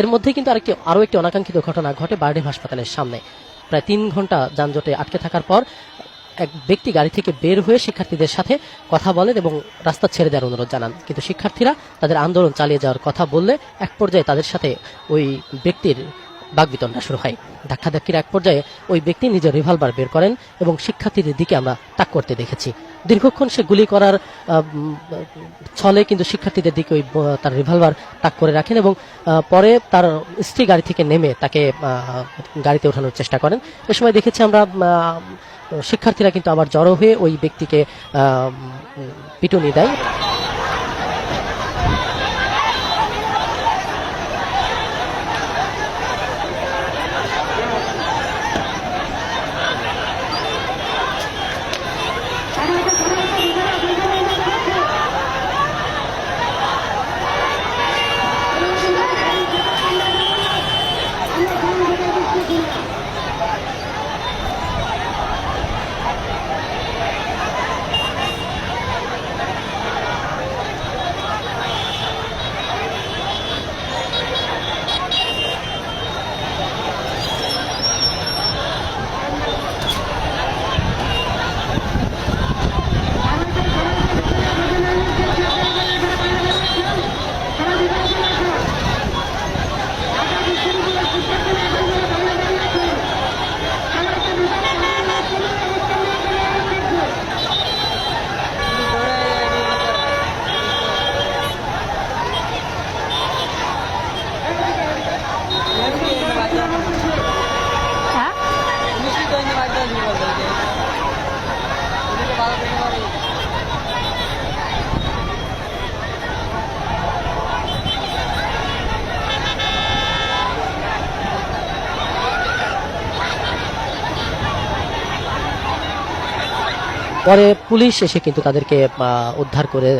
এর মধ্যে কিন্তু আরেকটি, আরও একটি অনাকাঙ্ক্ষিত ঘটনা ঘটে বার্ডেম হাসপাতালের সামনে। প্রায় তিন ঘণ্টা যানজটে আটকে থাকার পর এক ব্যক্তি গাড়ি থেকে বের হয়ে শিক্ষার্থীদের সাথে কথা বলেন এবং রাস্তা ছেড়ে দেওয়ার অনুরোধ জানান। কিন্তু শিক্ষার্থীরা তাদের আন্দোলন চালিয়ে যাওয়ার কথা বললে এক পর্যায়ে তাদের সাথে ওই ব্যক্তির বাগবিতণ্ডা শুরু হয়। ধাক্কাধাক্কির এক পর্যায়ে ওই ব্যক্তি নিজের রিভলভার বের করেন এবং শিক্ষার্থীদের দিকে আমরা তাক করতে দেখেছি। দীর্ঘক্ষণ সে গুলি করার ছলে কিন্তু শিক্ষার্থীদের দিকে ওই তার রিভলভার তাক করে রাখেন এবং পরে তার স্ত্রী গাড়ি থেকে নেমে তাকে গাড়িতে ওঠানোর চেষ্টা করেন। এ সময় দেখেছি আমরা শিক্ষার্থীরা কিন্তু আবার জড়ো হয়ে ওই ব্যক্তিকে পিটুনি দেয়। পরে পুলিশ এসে কিন্তু তাদেরকে উদ্ধার করে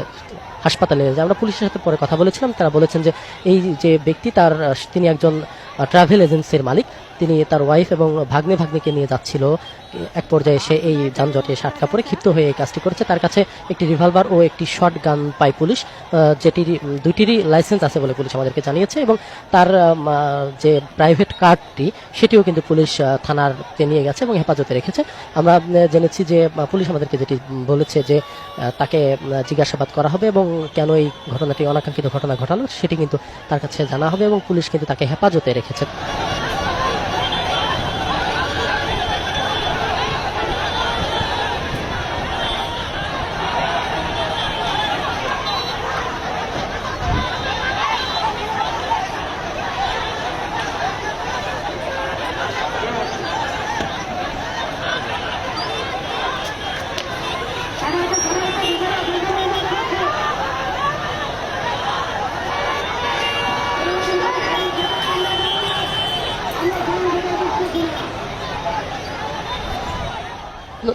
হাসপাতালে নিয়ে যায়। আমরা পুলিশের সাথে পরে কথা বলেছিলাম। তারা বলেছেন যে এই যে ব্যক্তি, তার, তিনি একজন ট্রাভেল এজেন্সির মালিক। তিনি তার ওয়াইফ এবং ভাগ্নে ভাগ্নেকে নিয়ে যাচ্ছিল। এক পর্যায়ে সে এই যানজটে এসে আটকা পড়ে ক্ষিপ্ত হয়ে এই কাজটি করেছে। তার কাছে একটি রিভলভার ও একটি শর্ট গান পায় পুলিশ যেটির দুইটিরই লাইসেন্স আছে বলে পুলিশ আমাদেরকে জানিয়েছে এবং তার যে প্রাইভেট কারটি সেটিও কিন্তু পুলিশ আহ, থানারতে নিয়ে গেছে এবং হেফাজতে রেখেছে। আমরা জেনেছি যে পুলিশ আমাদেরকে যেটি বলেছে যে তাকে জিজ্ঞাসাবাদ করা হবে এবং কেন এই ঘটনাটি অনাকাঙ্ক্ষিত ঘটনা ঘটালো সেটি কিন্তু তার কাছে জানা হবে এবং পুলিশ কিন্তু তাকে হেফাজতে রেখেছে।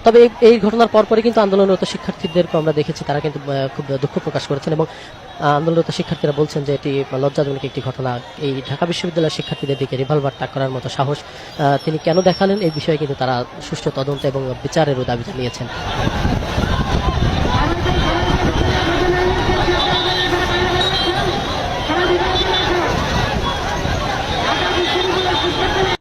তবে এই- ঘটনার পরপরই কিন্তু আন্দোলনরত শিক্ষার্থীদেরকে আমরা দেখেছি। তারা কিন্তু খুব দুঃখ প্রকাশ করেছেন এবং আন্দোলনরত শিক্ষার্থীরা বলছেন যে এটি লজ্জাজনক একটি ঘটনা। এই ঢাকা বিশ্ববিদ্যালয়ের শিক্ষার্থীদের দিকে রিভলভার তাক করার মতো সাহস তিনি কেন দেখালেন? এই বিষয়ে কিন্তু তারা সুষ্ঠু তদন্ত এবং বিচারেরও দাবি জানিয়েছেন।